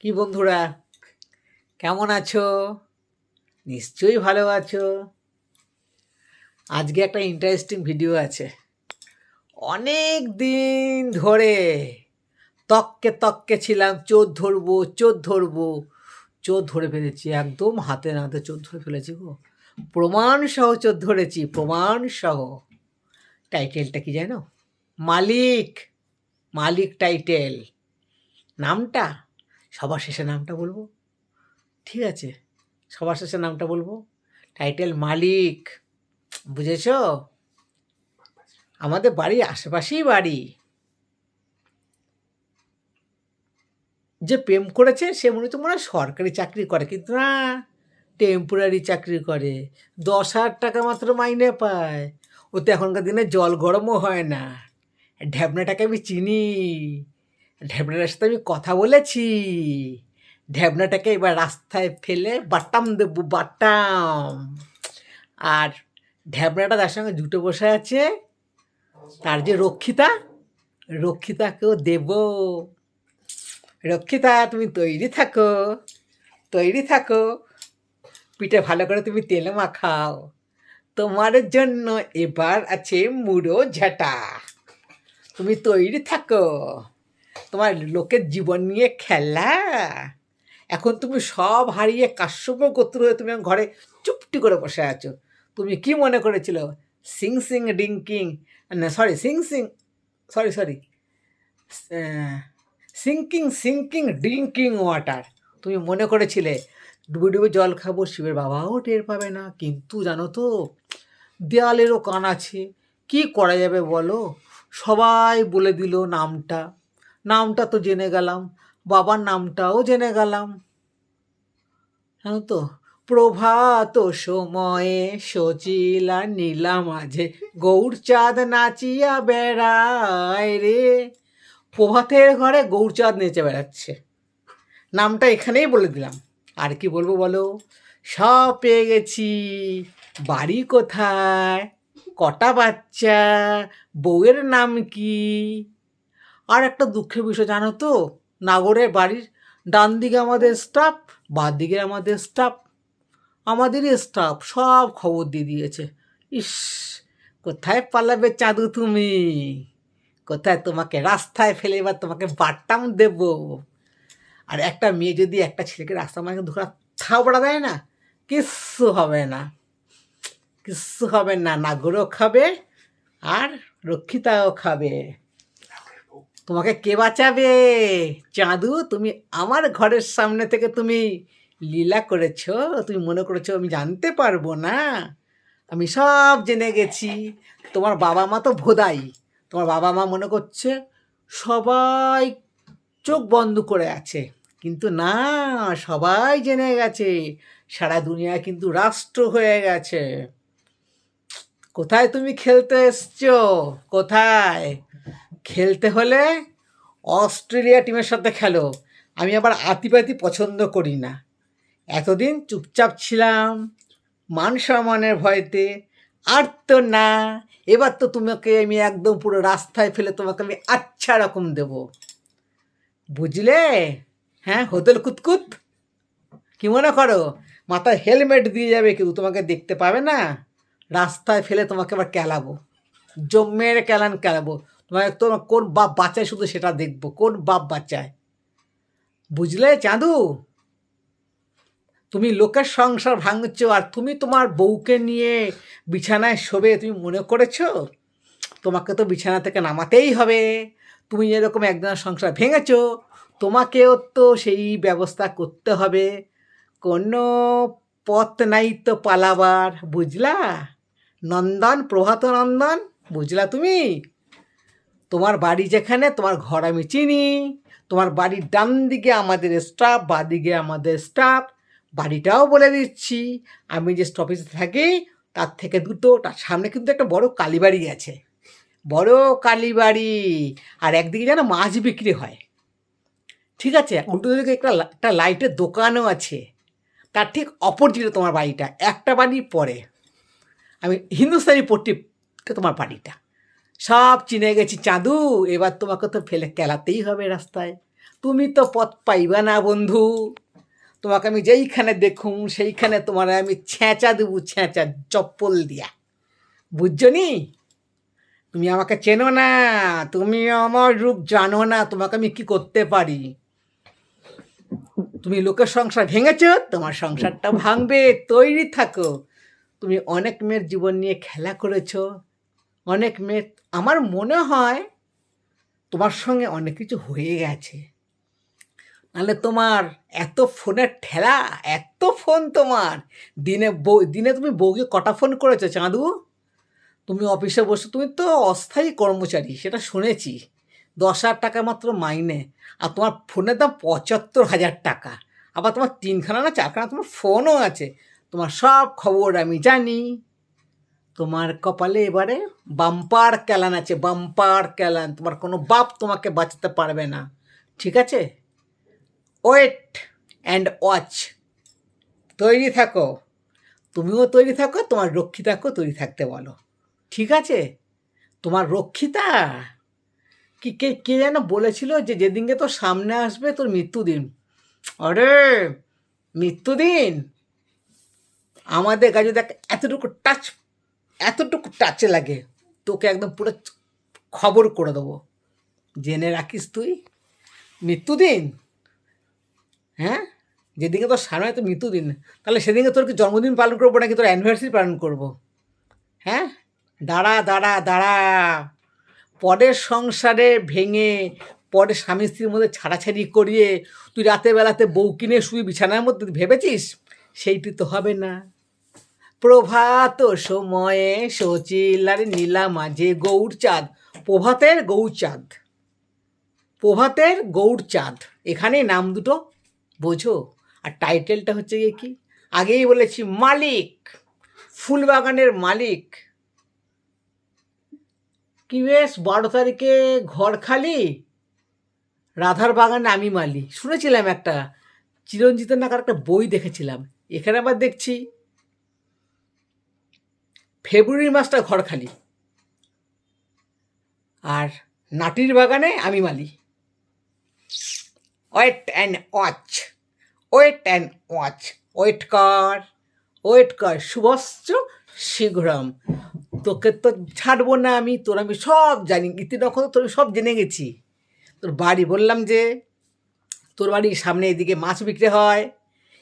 কি বন্ধুরা? কেমন আছো? নিশ্চয়ই ভালো আছো। আজকে একটা ইন্টারেস্টিং ভিডিও আছে। অনেক দিন ধরে তককে তককে ছিলাম, চোর ধরবো চোর ধরবো। চোর ধরে ফেলেছি, একদম হাতে নাতে চোর ধরে ফেলেছি গো। প্রমাণ সহ চোর ধরেছি, প্রমাণ সহ। টাইটেলটা কি জানো? মালিক মালিক টাইটেল নামটা? সবার শেষে নামটা বলব? ঠিক আছে, সবার শেষে নামটা বলব? টাইটেল মালিক, বুঝেছ? আমাদের বাড়ির আশেপাশেই বাড়ি। যে প্রেম করেছে, সে মনে হচ্ছে মনে হয় সরকারি চাকরি করে, কিন্তু না টেম্পোরারি চাকরি করে। দশ হাজার টাকা মাত্র মাইনে পায়। ওতে এখনকার দিনে জল গরমও হয় না। ঢ্যাবনাটাকে আমি চিনি। ঢ্যাবনাটার সাথে আমি কথা বলেছি। ঢ্যাবনাটাকে এবার রাস্তায় ফেলে বাটাম দেবো, বাটাম। আর ঢ্যাবনাটা তার সঙ্গে জুটে বসে আছে। তার যে রক্ষিতা, রক্ষিতাকেও দেব। রক্ষিতা, তুমি তৈরি থাকো তৈরি থাকো। পিঠে ভালো করে তুমি তেলে মাখাও। তোমার জন্য এবার আছে মুড়ো ঝাঁটা। তুমি তৈরি থাকো। তোমার লোকের জীবন নিয়ে খেলা। এখন তুমি সব হারিয়ে কাশ্যপ গোত্র হয়ে তুমি ঘরে চুপটি করে বসে আছো। তুমি কি মনে করেছিল? সিং সিং ডিঙ্কিং না sorry sing sing sorry sorry sinking sinking drinking water. তুমি মনে করেছিলে, ডুবে ডুবে জল খাব, শিবের বাবাও টের পাবে না। কিন্তু জানো তো, দেয়ালেরও কান আছে। কি করা যাবে বলো? সবাই বলে দিল নামটা। নামটা তো জেনে গেলাম, বাবার নামটাও জেনে গেলাম। জানো তো, প্রভাত সময়ে সচিলা নীলা মাঝে গৌরচাঁদ নাচিয়া বেড়ায় রে। প্রভাতের ঘরে গৌরচাঁদ নেচে বেড়াচ্ছে। নামটা এখানেই বলে দিলাম। আর কি বলব বলো? সব পেয়ে গেছি। বাড়ি কোথায়? কটা বাচ্চা? বউয়ের নাম কি? আর একটা দুঃখের বিষয়, জানো তো? নাগরের বাড়ির ডান দিকে আমাদের স্টাফ বাঁ দিকে আমাদের স্টাফ আমাদেরই স্টাফ সব খবর দিয়ে দিয়েছে। ইস, কোথায় পালাবে চাঁদু তুমি? কোথায় তোমাকে রাস্তায় ফেলে এবার তোমাকে বাট্টাম দেব? আর একটা মেয়ে যদি একটা ছেলেকে রাস্তার মাঝে ধরা থাবড়া দেয় না, কিচ্ছু হবে না। কিচ্ছু হবে না, নাগরও খাবে আর রক্ষিতাও খাবে। তোমাকে কে বাঁচাবে? চাঁদু, তুমি আমার ঘরের সামনে থেকে তুমি লীলা করেছ, তুমি মনে করেছ আমি জানতে পারব না। আমি সব জেনে গেছি। তোমার বাবা মা তো ভোদাই। তোমার বাবা মা মনে করছে সবাই চোখ বন্ধ করে আছে। কিন্তু না, সবাই জেনে গেছে। সারা দুনিয়া কিন্তু রাষ্ট্র হয়ে গেছে। কোথায় তুমি খেলতে এসছো? কোথায়? খেলতে হলে অস্ট্রেলিয়া টিমের সাথে খেলো। আমি আবার আতিপাতি পছন্দ করি না। এতদিন চুপচাপ ছিলাম, মান সম্মানের ভয়তে, আর তো না, এবার তো তোমাকে আমি একদম পুরো রাস্তায় ফেলে তোমাকে আমি আচ্ছা রকম দেব। বুঝলে? হ্যাঁ হোটেল কুতকুত? কি মনে করো? মাথায় হেলমেট দিয়ে যাবে কিন্তু তোমাকে দেখতে পাবে না? রাস্তায় ফেলে তোমাকে আবার কেলাবো। জমের কেলান কেলাবো। তোমাকে তোমার কোন বাপ বাচ্চায় শুধু সেটা দেখব, কোন বাপ বাচ্চায়? বুঝলে চাঁদু? তুমি লোকের সংসার ভাঙছ আর তুমি তোমার বউকে নিয়ে বিছানায় শোবে তুমি মনে করেছ? তোমাকে তো বিছানা থেকে নামাতেই হবে। তুমি যেরকম একজনের সংসার ভেঙেছো, তোমাকেও তো সেই ব্যবস্থা করতে হবে। কোনো পথ নাই তো পালাবার, বুঝলা? নন্দন, প্রভাত নন্দন, বুঝলা তুমি? তোমার বাড়ি যেখানে, তোমার ঘর আমি চিনি। তোমার বাড়ির ডান দিকে আমাদের স্টাফ বা দিকে আমাদের স্টাফ বাড়িটাও বলে দিচ্ছি। আমি যে স্টপেজে থাকি, তার থেকে দুটো, তার সামনে কিন্তু একটা বড় কালীবাড়ি আছে। বড় কালীবাড়ি। আর একদিকে যেন মাছ বিক্রি হয়। ঠিক আছে? উল্টো দিকে একটা একটা লাইটের দোকানও আছে। তার ঠিক অপোজিটে তোমার বাড়িটা। একটা বাড়ি পরে। আমি হিন্দুস্তানি পট্টিতে তোমার বাড়িটা। সব চিনে গেছি চাঁদু, এবার তোমাকে তো ফেলে কেলাতেই হবে রাস্তায়। তুমি তো পথ পাইবা না বন্ধু। তোমাকে আমি যেইখানে দেখুম, সেইখানে তোমার আমি ছেঁচা দেবো, ছেঁচা চপ্পল দিয়া। বুঝছ নি? তুমি আমাকে চেনো না, তুমি আমার রূপ জানো না, তোমাকে আমি কি করতে পারি? তুমি লোকের সংসার ভেঙেছ, তোমার সংসারটা ভাঙবে, তৈরি থাকো। তুমি অনেক মেয়ের জীবন নিয়ে খেলা করেছ অনেক মেয়ে, আমার মনে হয় তোমার সঙ্গে অনেক কিছু হয়ে গেছে। নাহলে তোমার এত ফোনের ঠেলা, এত ফোন তোমার। দিনে দিনে তুমি বউকে কটা ফোন করেছ, চাঁদু? তুমি অফিসে বসে, তুমি তো অস্থায়ী কর্মচারী, সেটা শুনেছি। দশ হাজার টাকা মাত্র মাইনে, আর তোমার ফোনের দাম পঁচাত্তর হাজার টাকা। আবার তোমার তিনখানা না চারখানা তোমার ফোনও আছে। তোমার সব খবর আমি জানি। তোমার কপালে এবারে বাম্পার ক্যালান আছে, বাম্পার ক্যালান তোমার কোনো বাপ তোমাকে বাঁচাতে পারবে না। ঠিক আছে? ওয়েট অ্যান্ড ওয়াচ তৈরি থাকো। তুমিও তৈরি থাকো, তোমার রক্ষিতাকেও তৈরি থাকতে বলো। ঠিক আছে? তোমার রক্ষিতা? কি, কে কে যেন বলেছিল যে যেদিনকে তোর সামনে আসবে তোর মৃত্যুদিন। আরে, মৃত্যুদিন? আমাদের কাছে দেখ এতটুকু টাচ এতটুকু টাচে লাগে, তোকে একদম পুরো খবর করে দেবো। জেনে রাখিস তুই, মৃত্যুদিন। হ্যাঁ? যেদিকে তোর সামনে তো মৃত্যুদিন, তাহলে সেদিনকে তোর কি জন্মদিন পালন করব নাকি তোর অ্যানিভার্সারি পালন করব? হ্যাঁ? দাঁড়া দাঁড়া দাঁড়া। পরের সংসারে ভেঙে, পরে স্বামী স্ত্রীর মধ্যে ছাড়াছাড়ি করিয়ে, তুই রাতের বেলাতে বউ কিনে শুয়ে বিছানার মধ্যে ভেবেছিস? সেইটি তো হবে না। প্রভাত সময়ে সচিলার নীলা মাঝে গৌর চাঁদ, প্রভাতের গৌর চাঁদ, প্রভাতের গৌর চাঁদ। এখানে নাম দুটো, বোঝো? আর টাইটেলটা হচ্ছে গিয়ে কি? আগেই বলেছি, মালিক, ফুলবাগানের মালিক। কি বেশ, বারো তারিখে ঘর খালি, রাধার বাগানে আমি মালি। শুনেছিলাম একটা, চিরঞ্জিতের নাকার একটা বই দেখেছিলাম। এখানে আবার দেখছি ফেব্রুয়ারি মাসটা ঘর খালি। আর নাটির বাগানে আমি মালি। Wait and watch wait and watch wait কর ওয়েট কর, শুভশ্চ শীঘ্রম। তোকে তো ছাড়বো না আমি, তোর আমি সব জানি। ইতিনক্ষণ তোর সব জেনে গেছি। তোর বাড়ি বললাম যে, তোর বাড়ির সামনে এদিকে মাছ বিক্রি হয়,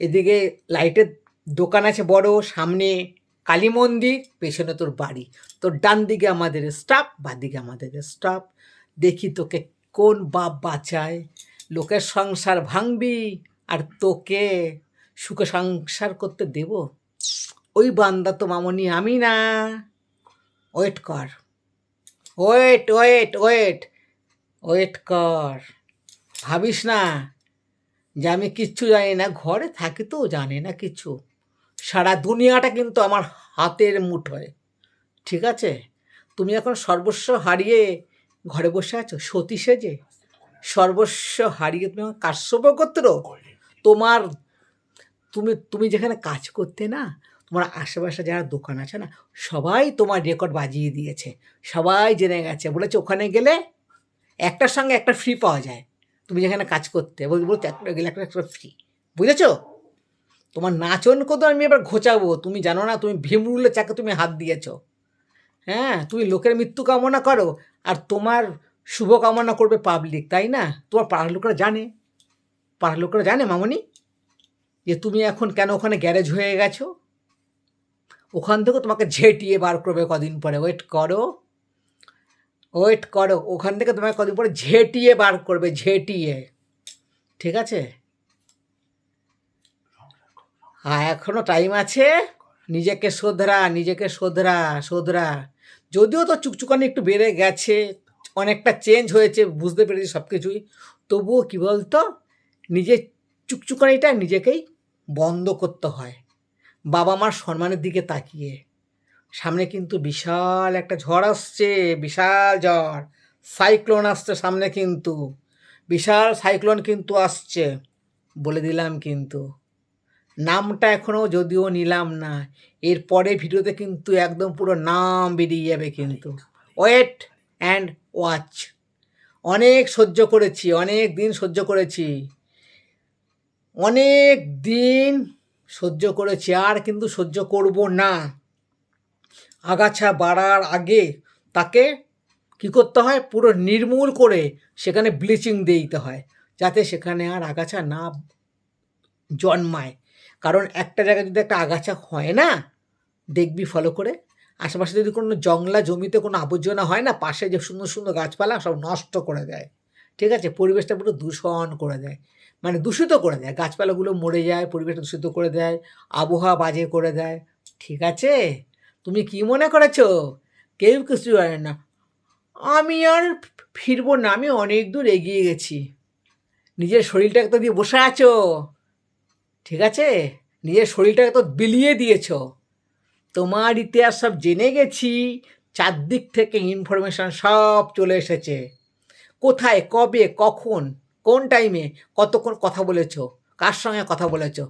এদিকে লাইটের দোকান আছে বড়, সামনে। কালী মন্দির, পেছনে তোর বাড়ি। তোর ডান দিকে আমাদের স্টাফ বা দিকে আমাদের স্টাফ দেখি তোকে কোন বাপ বাঁচায়। লোকের সংসার ভাঙবি আর তোকে সুখে সংসার করতে দেব। ওই বান্দা তো মামনি আমি না। ওয়েট কর। ওয়েট ওয়েট ওয়েট ওয়েট কর। ভাবিস না যে আমি কিচ্ছু জানি না। ঘরে থাকি তো, জানি না কিছু। সারা দুনিয়াটা কিন্তু আমার হাতের মুঠোয় ঠিক আছে? তুমি এখন সর্বস্ব হারিয়ে ঘরে বসে আছো? সতী সেজে সর্বস্ব হারিয়ে তুমি আমার কাশ্যপ গোত্র তোমার, তুমি তুমি যেখানে কাজ করতে না, তোমার আশেপাশে যারা দোকান আছে না, সবাই তোমার রেকর্ড বাজিয়ে দিয়েছে। সবাই জেনে গেছে। বলেছে ওখানে গেলে একটার সঙ্গে একটা ফ্রি পাওয়া যায়। তুমি যেখানে কাজ করতে বল বলতে একটা গেলে একটা ফ্রি বুঝেছ? তোমার নাচন কত আমি এবার ঘোচাবো। তুমি জানো না, তুমি ভীমরুলের চাকে তুমি হাত দিয়েছ। হ্যাঁ তুমি লোকের মৃত্যু কামনা করো, আর তোমার শুভ কামনা করবে পাবলিক তাই না? তোমার পাড়ার লোকরা জানে। পাড়ার লোকরা জানে, মামনি, যে তুমি এখন কেন ওখানে গ্যারেজ হয়ে গেছো? ওখান থেকে তোমাকে ঝেঁটিয়ে বার করবে কদিন পরে। ওয়েট করো। ওয়েট করো। ওখান থেকে তোমাকে কদিন পরে ঝেঁটিয়ে বার করবে, ঝেঁটিয়ে। ঠিক আছে? হ্যাঁ এখনও টাইম আছে? নিজেকে শোধরা নিজেকে শোধরা শোধরা। যদিও তো চুকচুকানি একটু বেড়ে গেছে, অনেকটা চেঞ্জ হয়েছে, বুঝতে পেরেছি সব কিছুই তবুও কী বলতো? নিজের চুকচুকানিটা নিজেকেই বন্ধ করতে হয়। বাবা মার সম্মানের দিকে তাকিয়ে। সামনে কিন্তু বিশাল একটা ঝড় আসছে, বিশাল ঝড়। সাইক্লোন আসছে সামনে কিন্তু। বিশাল সাইক্লোন কিন্তু আসছে, বলে দিলাম কিন্তু। নামটা এখনও যদিও নিলাম না এরপরে ভিডিওতে কিন্তু একদম পুরো নাম বেরিয়ে যাবে কিন্তু। ওয়েট অ্যান্ড ওয়াচ অনেক সহ্য করেছি অনেক দিন সহ্য করেছি। অনেক দিন সহ্য করেছি আর কিন্তু সহ্য করব না। আগাছা বাড়ার আগে তাকে কি করতে হয়? পুরো নির্মূল করে সেখানে ব্লিচিং দিয়ে দিতে হয় যাতে সেখানে আর আগাছা না জন্মায়। কারণ একটা জায়গায় যদি একটা আগাছা হয় না, দেখবি ফলো করে। আশেপাশে যদি কোনো জংলা জমিতে কোনো আবর্জনা হয় না, পাশে যে সুন্দর সুন্দর গাছপালা, সব নষ্ট করে দেয়। ঠিক আছে? পরিবেশটা পুরো দূষণ করে দেয়। মানে দূষিত করে দেয়। গাছপালাগুলো মরে যায়, পরিবেশটা দূষিত করে দেয়, আবহাওয়া বাজে করে দেয়। ঠিক আছে? তুমি কি মনে করেছ? কেউ কিছু জানে না। আমি আর ফিরবো না, আমি অনেক দূর এগিয়ে গেছি। নিজের শরীরটা তো দিয়ে বসে আছো। ঠিক আছে? নিজের শরীরটাকে তো বিলিয়ে দিয়েছ। তোমার ইতিহাস সব জেনে গেছি। চারদিক থেকে ইনফরমেশন সব চলে এসেছে। কোথায়, কবে, কখন, কোন টাইমে কতক্ষণ কথা বলেছ? কার সঙ্গে কথা বলেছ?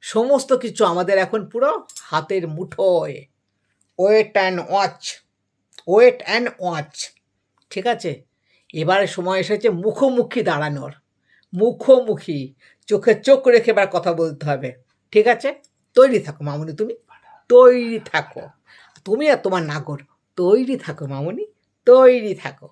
সমস্ত কিছু আমাদের এখন পুরো হাতের মুঠোয়। Wait and watch wait and watch ঠিক আছে? এবারে সময় এসেছে মুখোমুখি দাঁড়ানোর। মুখোমুখি। চোখে চোখ রেখে এবার কথা বলতে হবে। ঠিক আছে? তৈরি থাকো মামনি তুমি। তৈরি থাকো। তুমি আর তোমার নাগর, তৈরি থাকো মামনি। তৈরি থাকো।